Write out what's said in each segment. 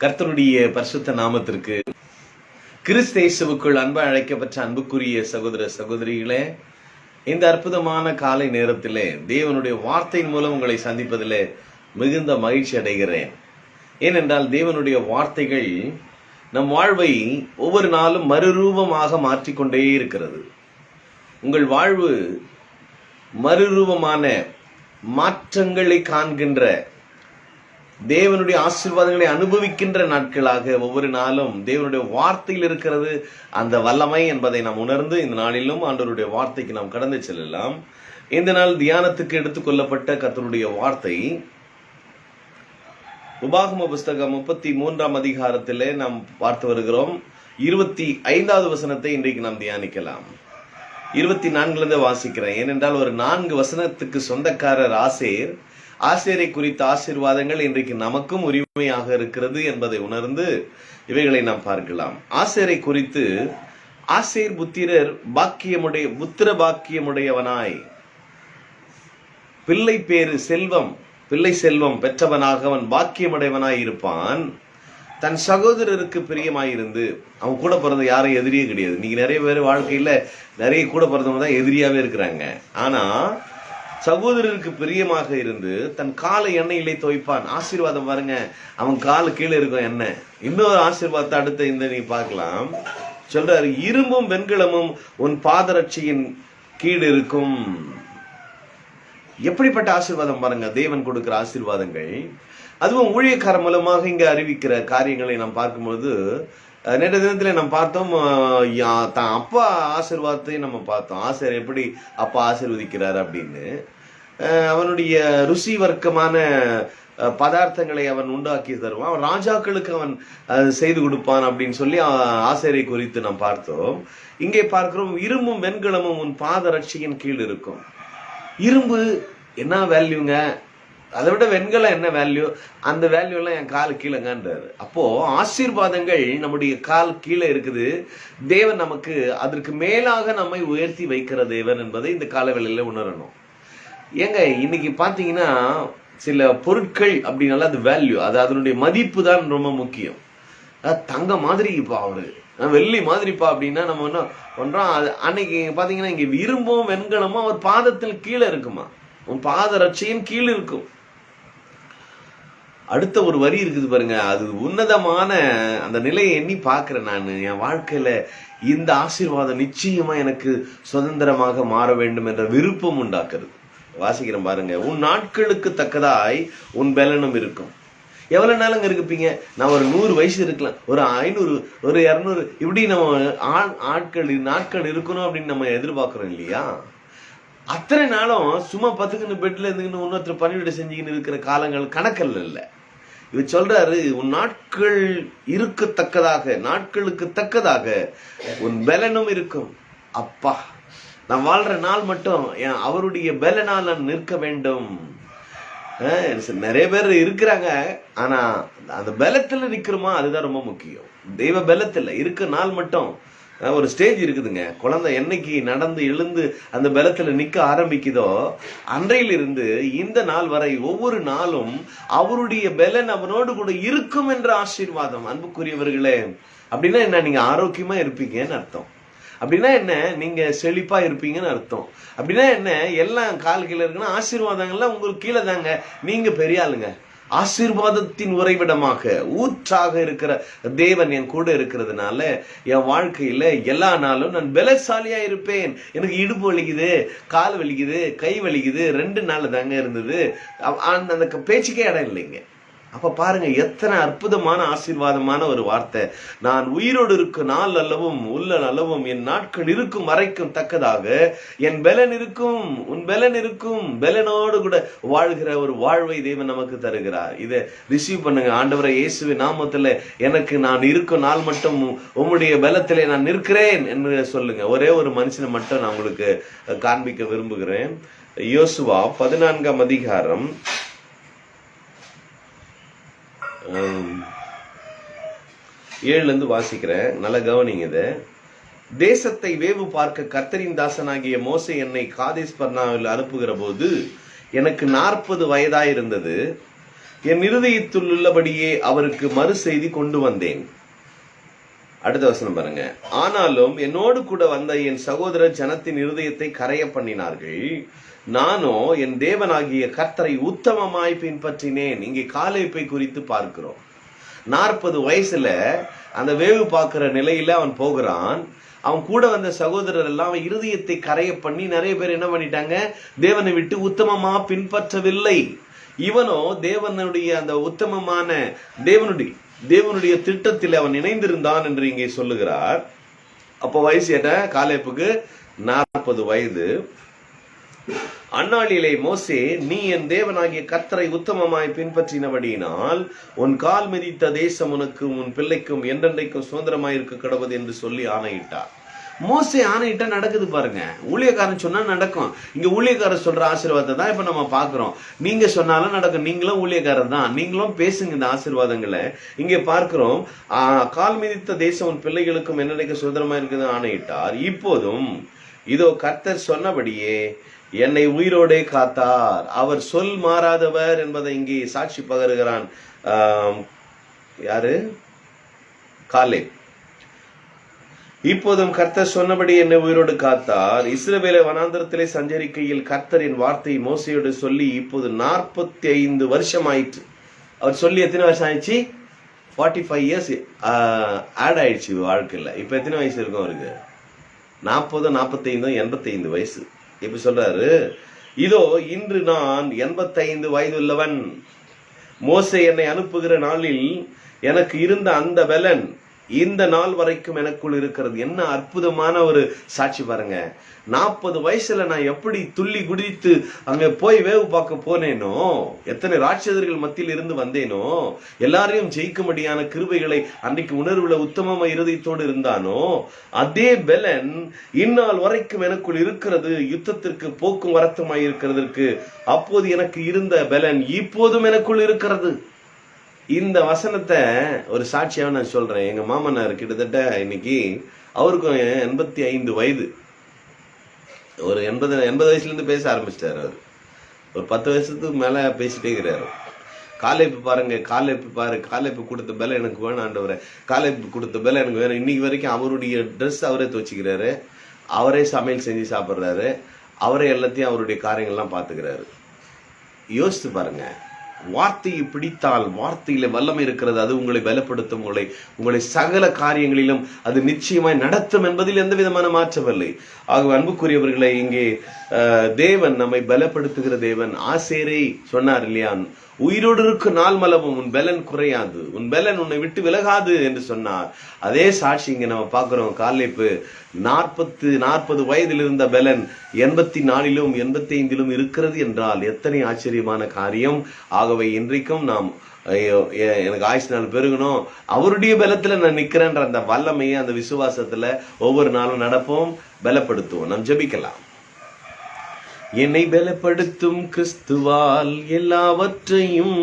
கர்த்தருடைய பரிசுத்த நாமத்திற்கு கிறிஸ்தேசுவுக்குள் அன்பு அழைக்கப்பட்ட அன்புக்குரிய சகோதர சகோதரிகளே இந்த அற்புதமான காலை நேரத்திலே தேவனுடைய வார்த்தையின் மூலம் உங்களை சந்திப்பதிலே மிகுந்த மகிழ்ச்சி அடைகிறேன். ஏனென்றால் தேவனுடைய வார்த்தைகள் நம் வாழ்வை ஒவ்வொரு நாளும் மறுரூபமாக மாற்றிக்கொண்டே இருக்கிறது. உங்கள் வாழ்வு மறுரூபமான மாற்றங்களை காண்கின்ற தேவனுடைய ஆசீர்வாதங்களை அனுபவிக்கின்ற நாட்களாக ஒவ்வொரு நாளும் தேவனுடைய வார்த்தையில் இருக்கிறது. அந்த வல்லமை என்பதை நாம் உணர்ந்து இந்த நாளிலும் ஆண்டவருடைய வார்த்தைக்கு நாம் கடந்து செல்லலாம். இந்த நாள் தியானத்துக்கு எடுத்துக்கொள்ளப்பட்ட கத்தருடைய வார்த்தை. உபாகம புஸ்தகம் முப்பத்தி மூன்றாம் அதிகாரத்திலே நாம் பார்த்து வருகிறோம். இருபத்தி ஐந்தாவது வசனத்தை இன்றைக்கு நாம் தியானிக்கலாம். இருபத்தி நான்குல வாசிக்கிறேன். ஏனென்றால் ஒரு நான்கு வசனத்துக்கு சொந்தக்காரர் ஆசேர் ஆசிரியரை குறித்த ஆசீர்வாதங்கள் இன்றைக்கு நமக்கும் உரிமையாக இருக்கிறது என்பதை உணர்ந்து இவைகளை நாம் பார்க்கலாம். ஆசிரியரை குறித்து ஆசிரியர் புத்திரர் பாக்கியமுடைய புத்திர பாக்கியமுடையவனாய். பிள்ளை பேரு செல்வம் பிள்ளை செல்வம் பெற்றவனாக அவன் பாக்கியமுடையவனாய் இருப்பான். தன் சகோதரருக்கு பிரியமாயிருந்து அவன் கூட பிறந்த யாரும் எதிரியே கிடையாது. நீங்க நிறைய பேர் வாழ்க்கையில நிறைய கூட பிறந்தவங்க தான் எதிரியாவே இருக்கிறாங்க. ஆனா சகோதரருக்கு பிரியமாக இருந்து தன் காலை எண்ணெயிலே துவைப்பான். ஆசீர்வாதம் பாருங்க. அவன் காலு கீழே இருக்கும் எண்ணெய். இன்னொரு ஆசீர்வாதத்தை அடுத்த இந்த நீ பார்க்கலாம். சொல்றாரு இரும்பும் வெண்கலமும் உன் பாதரட்சியின் கீழ் இருக்கும். எப்படிப்பட்ட ஆசீர்வாதம் பாருங்க. தேவன் கொடுக்கிற ஆசீர்வாதங்கள். அதுவும் ஊழியக்கார மூலமாக இங்க அறிவிக்கிற காரியங்களை நாம் பார்க்கும்போது நேற்று தினத்தில் நம்ம பார்த்தோம் யா- தான் அப்பா ஆசீர்வாதத்தையும் நம்ம பார்த்தோம். ஆசிரியர் எப்படி அப்பா ஆசிர்வதிக்கிறார் அப்படின்னு. அவனுடைய ருசி வர்க்கமான பதார்த்தங்களை அவன் உண்டாக்கி தருவான். அவன் ராஜாக்களுக்கு அவன் செய்து கொடுப்பான் அப்படின்னு சொல்லி ஆசிரியை குறித்து நாம் பார்த்தோம். இங்கே பார்க்கிறோம் இரும்பும் வெண்கலமும் உன் பாதரட்சியின் கீழ் இருக்கும். இரும்பு என்ன வேல்யூங்க அதை விட வெண்கலம் என்ன வேல்யூ அந்த வேல்யூலாம் என் கால் கீழேங்கன்றாரு. அப்போ ஆசீர்வாதங்கள் நம்முடைய கால் கீழே இருக்குது. தேவன் நமக்கு அதற்கு மேலாக நம்மை உயர்த்தி வைக்கிற தேவன் என்பதை இந்த காலவேளையில உணரணும். ஏங்க இன்னைக்கு பாத்தீங்கன்னா சில பொருட்கள் அப்படின்னால அது வேல்யூ அது அதனுடைய மதிப்பு தான் ரொம்ப முக்கியம். தங்க மாதிரி இப்ப அவரு வெள்ளி மாதிரிப்பா அப்படின்னா நம்ம என்ன பண்றோம்? அது அன்னைக்கு பாத்தீங்கன்னா இங்க இரும்பும் வெண்கலமும் அவர் பாதத்தில் கீழே இருக்குமா? உன் பாத ரட்சையும் கீழே இருக்கும். அடுத்த ஒரு வரி இருக்குது பாருங்க. அது உன்னதமான அந்த நிலையை எண்ணி பார்க்குறேன் நான். என் வாழ்க்கையில் இந்த ஆசீர்வாதம் நிச்சயமாக எனக்கு சுதந்திரமாக மாற வேண்டும் என்ற விருப்பம் உண்டாக்குறது வாசிக்கிறேன் பாருங்க. உன் நாட்களுக்கு தக்கதாய் உன் பலனும் இருக்கும். எவ்வளோ நாளுங்க இருப்பீங்க? நான் ஒரு நூறு வயசு இருக்கலாம். ஒரு ஐநூறு ஒரு இரநூறு. இப்படி நம்ம ஆண் ஆட்கள் நாட்கள் இருக்கணும் அப்படின்னு நம்ம எதிர்பார்க்குறோம் இல்லையா? அத்தனை நாளும் சும்மா பத்துக்குன்னு பெட்டில் இருந்துக்கின்னு இன்னொருத்தர் பணிவிடை செஞ்சுக்கின்னு இருக்கிற காலங்கள் கணக்கல்ல இல்லை. இவர் சொல்றாரு உன் நாட்கள் இருக்கத்தக்கதாக நாட்களுக்கு தக்கதாக உன் பலனும் இருக்கும். அப்பா நான் வாழ்ற நாள் மட்டும் என் அவருடைய பலனால் நான் நிற்க வேண்டும். நிறைய பேர் இருக்கிறாங்க ஆனா அந்த பலத்துல நிக்கிறோமா அதுதான் ரொம்ப முக்கியம். தெய்வ பலத்துல இருக்க நாள் மட்டும் ஒரு ஸ்டேஜ் இருக்குதுங்க. குழந்தை என்னைக்கு நடந்து எழுந்து அந்த பலத்தில் நிற்க ஆரம்பிக்குதோ அன்றையிலிருந்து இந்த நாள் வரை ஒவ்வொரு நாளும் அவருடைய பலன் அவனோடு கூட இருக்கும் என்ற ஆசீர்வாதம். அன்புக்குரியவர்களே அப்படின்னா என்ன? நீங்க ஆரோக்கியமா இருப்பீங்கன்னு அர்த்தம். அப்படின்னா என்ன? நீங்க செழிப்பா இருப்பீங்கன்னு அர்த்தம். அப்படின்னா என்ன? எல்லாம் கால் கீழே இருக்குன்னா ஆசீர்வாதங்கள்லாம் உங்களுக்கு கீழே தாங்க. நீங்க பெரிய ஆளுங்க. ஆசீர்வாதத்தின் உறைவிடமாக ஊற்றாக இருக்கிற தேவன் என் கூட இருக்கிறதுனால என் வாழ்க்கையில எல்லா நாளும் நான் பலசாலியா இருப்பேன். எனக்கு இடுப்பு வலிக்குது கால் வலிக்குது கை வலிக்குது. ரெண்டு நாள் தாங்க இருந்தது. அந்த அந்த பேச்சுக்கே இடம் இல்லைங்க. அப்போ பாருங்க எத்தனை அற்புதமான ஆசீர்வாதமான ஒரு வார்த்தை. நான் உயிரோடு இருக்கும் நாள் அல்லவும் உள்ள அளவும் என் நாட்கள் இருக்கும் வரைக்கும் தக்கதாக என் பலன் இருக்கும் உன் பலன் இருக்கும் பலனோடு கூட வாழ்கிற ஒரு வாழ்வை தேவன் நமக்கு தருகிறார். இதை ரிசீவ் பண்ணுங்க. ஆண்டவரை இயேசுவின் நாமத்தில் எனக்கு நான் இருக்கும் நாள் மட்டும் உம்முடைய பலத்திலே நான் நிற்கிறேன் என்று சொல்லுங்க. ஒரே ஒரு மனுஷனை மட்டும் நான் உங்களுக்கு காண்பிக்க விரும்புகிறேன். யோசுவா பதினான்காம் அதிகாரம். ஏழுலேருந்து வாசிக்கிறேன். நல்ல கவனிங்க இதை. தேசத்தை வேவு பார்க்க கர்த்தரின் தாசனாகிய மோசை என்னை காதேஸ் பர்னாவில் அனுப்புகிற போது எனக்கு நாற்பது வயதாயிருந்தது. என் இருதயத்தில் உள்ளபடியே அவருக்கு மறு செய்தி கொண்டு வந்தேன். அடுத்த வசனம் பாருங்க. ஆனாலும் என்னோடு கூட வந்த என் சகோதரர் ஜனத்தின் இருதயத்தை கரைய பண்ணினார்கள். நானோ என் தேவனாகிய கர்த்தரை உத்தமமாய் பின்பற்றினேன். இங்கே காலைப்பை குறித்து பார்க்கிறோம். நாற்பது வயசுல அந்த வேவு பார்க்கிற நிலையில அவன் போகிறான். அவன் கூட வந்த சகோதரர் எல்லாம் அவன் இருதயத்தை கரைய பண்ணி நிறைய பேர் என்ன பண்ணிட்டாங்க? தேவனை விட்டு உத்தமமா பின்பற்றவில்லை. இவனோ தேவனுடைய அந்த உத்தமமான தேவனுடைய தேவனுடைய திட்டத்தில் அவன் இணைந்திருந்தான் என்று இங்கே சொல்லுகிறார். அப்போ வயசு என்ன? காலேப்புக்கு நாற்பது வயது. அந்நாளிலே மோசே நீ என் தேவனாகிய கத்தரை உத்தமமாய் பின்பற்றினபடியினால் உன் கால் மிதித்த தேசம் உனக்கு உன் பிள்ளைக்கும் என்றென்றைக்கும் சுதந்திரமாயிருக்க கடவுது என்று சொல்லி ஆணையிட்டார். மோசை ஆணையிட்ட நடக்குது பாருங்க. ஊழியக்காரன் சொன்னா நடக்கும். இங்க ஊழியக்காரர் சொல்ற ஆசீர்வாதத்தை தான் இப்ப நம்ம பாக்குறோம் நீங்க சொன்னாலும் நடக்கும். நீங்களும் ஊழியக்காரர் தான். நீங்களும் பேசுங்க இந்த ஆசீர்வாதங்களை. இங்க பார்க்கிறோம் கால் மிதித்த தேசம் உன் பிள்ளைகளுக்கும் என்னடைக்க சுதந்திரமா இருக்குது? ஆணையிட்டார். இப்போதும் இதோ கர்த்தர் சொன்னபடியே என்னை உயிரோடே காத்தார். அவர் சொல் மாறாதவர் என்பதை இங்கே சாட்சி பகருகிறான். யாரு? காலே இப்போதும் கர்த்தர் சொன்னபடி என்னை உயிரோடு காத்தார். இஸ்ரவேல வனாந்திரத்திலே சஞ்சரிக்கையில் கர்த்தரின் வார்த்தை மோசையோடு சொல்லி இப்போது நாற்பத்தி ஐந்து வருஷம் ஆயிற்று அவர் சொல்லி எத்தனை வருஷம் ஆயிடுச்சு? ஃபார்ட்டி ஃபைவ் இயர்ஸ் ஆட் ஆயிடுச்சு வாழ்க்கையில். இப்போ எத்தனை வயசு இருக்கும் அவருக்கு? நாற்பது நாற்பத்தைந்தோ எண்பத்தைந்து வயசு. இப்போ சொல்றாரு. இதோ இன்று நான் எண்பத்தைந்து வயது உள்ளவன் மோசை என்னை அனுப்புகிற நாளில் எனக்கு இருந்த அந்த பலன் இந்த நாள் வரைக்கும் எனக்குள் இருக்கிறது. என்ன அற்புதமான ஒரு சாட்சி பாருங்க. நாற்பது வயசுல நான் எப்படி துள்ளி குடித்து அங்க போய் வேவு பார்க்க போனேனோ எத்தனை ராட்சதர்கள் மத்தியில் இருந்து வந்தேனோ எல்லாரையும் ஜெயிக்கும்படியான கிருபைகளை அன்றைக்கு உணர்வுல உத்தமமா இருதயத்தோடு இருந்தானோ அதே பெலன் இந்நாள் வரைக்கும் எனக்குள் இருக்கிறது. யுத்தத்திற்கு போக்கும் வரத்துமாய் இருக்கிறதற்கு. அப்போது எனக்கு இருந்த பெலன் இப்போதும் எனக்குள் இருக்கிறது. இந்த வசனத்தை ஒரு சாட்சியாக நான் சொல்கிறேன் எங்கள் மாமனார் கிட்டத்தட்ட இன்னைக்கு அவருக்கும் எண்பத்தி ஐந்து வயது. ஒரு எண்பது எண்பது வயசுலேருந்து பேச ஆரம்பிச்சிட்டாரு அவர். ஒரு பத்து வருஷத்துக்கு மேலே பேசிட்டே இருக்கிறார். காலைப்பு பாருங்க காலைப்பு பாரு காலைப்பு கொடுத்த பெலை எனக்கு வேணும் ஆண்டவரே. காலைப்பு கொடுத்த பெலை எனக்கு வேணும். இன்னைக்கு வரைக்கும் அவருடைய ட்ரெஸ் அவரே துவச்சிக்கிறாரு. அவரே சமையல் செஞ்சு சாப்பிட்றாரு. அவரே எல்லாத்தையும் அவருடைய காரியங்கள்லாம் பார்த்துக்கிறாரு. யோசித்து பாருங்கள் வார்த்தையை பிடித்தால் வார்த்தையில வல்லமை இருக்கிறது அது உங்களை பலப்படுத்தும் உங்களை உங்களை சகல காரியங்களிலும் அது நிச்சயமாய் நடத்தும் என்பதில் எந்த விதமான மாற்றமில்லை ஆகவே அன்புக்குரியவர்களை இங்கே தேவன் நம்மை பலப்படுத்துகிற தேவன் ஆசேரை சொன்னார் இல்லையா? உயிரோடு இருக்கும் நாள் மலவும் உன் பலன் குறையாது. உன் பலன் உன்னை விட்டு விலகாது என்று சொன்னார். அதே சாட்சி இங்கே நம்ம பார்க்குறோம். காலைப்பு நாற்பத்து நாற்பது வயதில் இருந்த பலன் எண்பத்தி நாலிலும் எண்பத்தி ஐந்திலும் இருக்கிறது என்றால் எத்தனை ஆச்சரியமான காரியம். ஆகவே இன்றைக்கும் நாம் எனக்கு ஆயுசு நாள் பெருகணும். அவருடைய பலத்தில் நான் நிற்கிறேன்ற அந்த வல்லமையை அந்த விசுவாசத்தில் ஒவ்வொரு நாளும் நடப்போம். பலப்படுத்துவோம். நாம் ஜெபிக்கலாம். என்னை பலப்படுத்தும் கிறிஸ்துவால் எல்லாவற்றையும்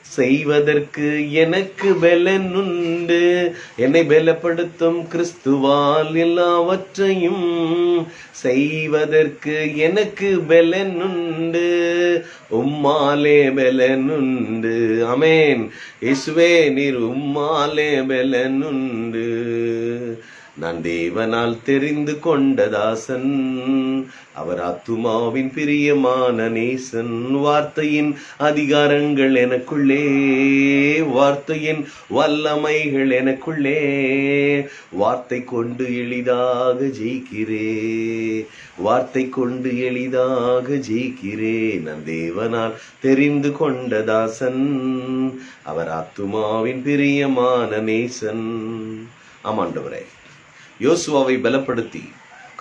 செய்வதற்கு எனக்கு பலன் உண்டு. என்னை பலப்படுத்தும் கிறிஸ்துவால் எல்லாவற்றையும் செய்வதற்கு எனக்கு பலன் உண்டு. உம்மாலே பலன் உண்டு. அமேன் இயேசுவே நீர் உம்மாலே பலன் உண்டு. நான் தேவனால் தெரிந்து கொண்ட தாசன் அவர் ஆத்துமாவின் பிரியமான நேசன். வார்த்தையின் அதிகாரங்கள் எனக்குள்ளே வார்த்தையின் வல்லமைகள் எனக்குள்ளே வார்த்தை கொண்டு எளிதாக ஜெயிக்கிறே வார்த்தை கொண்டு எளிதாக ஜெயிக்கிறே. நான் தேவனால் தெரிந்து கொண்ட தாசன் அவர் ஆத்துமாவின் பிரியமான நேசன். ஆமாண்டவரே. யோசுவாவை பலப்படுத்தி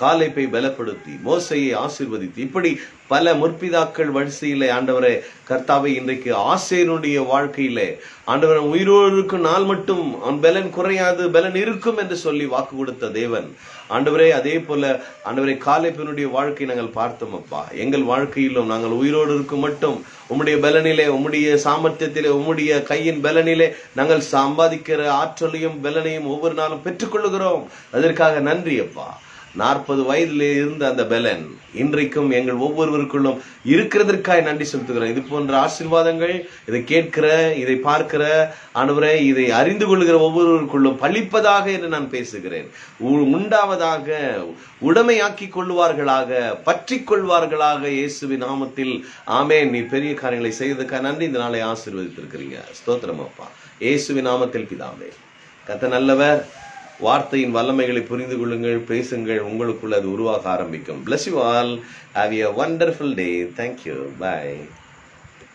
காலைப்பை பலப்படுத்தி மோசையை ஆசிர்வதித்து இப்படி பல முற்பிதாக்கள் வரிசையிலே ஆண்டவரே கர்த்தாவை இன்றைக்கு ஆசேனுடைய வாழ்க்கையிலே ஆண்டவரை உயிரோடு இருக்கும் நாள் மட்டும் அவன் பலன் குறையாது பலன் இருக்கும் என்று சொல்லி வாக்கு கொடுத்த தேவன். ஆண்டவரே அதே போல ஆண்டவரை காலைப்பினுடைய வாழ்க்கை நாங்கள் பார்த்தோம் அப்பா. எங்கள் வாழ்க்கையிலும் நாங்கள் உயிரோடு இருக்கும் மட்டும் உம்முடைய பலனிலே உம்முடைய சாமர்த்தியத்திலே உம்முடைய கையின் பலனிலே நாங்கள் சம்பாதிக்கிற ஆற்றலையும் பலனையும் ஒவ்வொரு நாளும் பெற்றுக்கொள்ளுகிறோம். அதற்காக நன்றி அப்பா. நாற்பது வயதில் இருந்த அந்த பலன் இன்றைக்கும் எங்கள் ஒவ்வொருவருக்குள்ளும் இருக்கிறதற்காய் நன்றி செலுத்துகிறோம். இது போன்ற ஆசீர்வாதங்கள் இதை கேட்கிற இதை பார்க்கிற அனுவரை இதை அறிந்து கொள்கிற ஒவ்வொருவருக்குள்ளும் பழிப்பதாக என்று நான் பேசுகிறேன். உ- உண்டாவதாக உடமையாக்கி கொள்வார்களாக பற்றி கொள்வார்களாக இயேசுவி நாமத்தில். ஆமே நீ பெரிய காரியங்களை செய்ததுக்காக நன்றி. இந்த நாளை ஆசீர்வதித்திருக்கிறீங்க. ஸ்தோத்திரம் அப்பா. இயேசுவி நாமத்தில் பிதாவே. கத்த நல்லவர். வார்த்தையின் வல்லமைகளை புரிந்து கொள்ளுங்கள் பேசுங்கள் உங்களுக்குள்ள அது உருவாக ஆரம்பிக்கும். Plus you all have a wonderful day thank you bye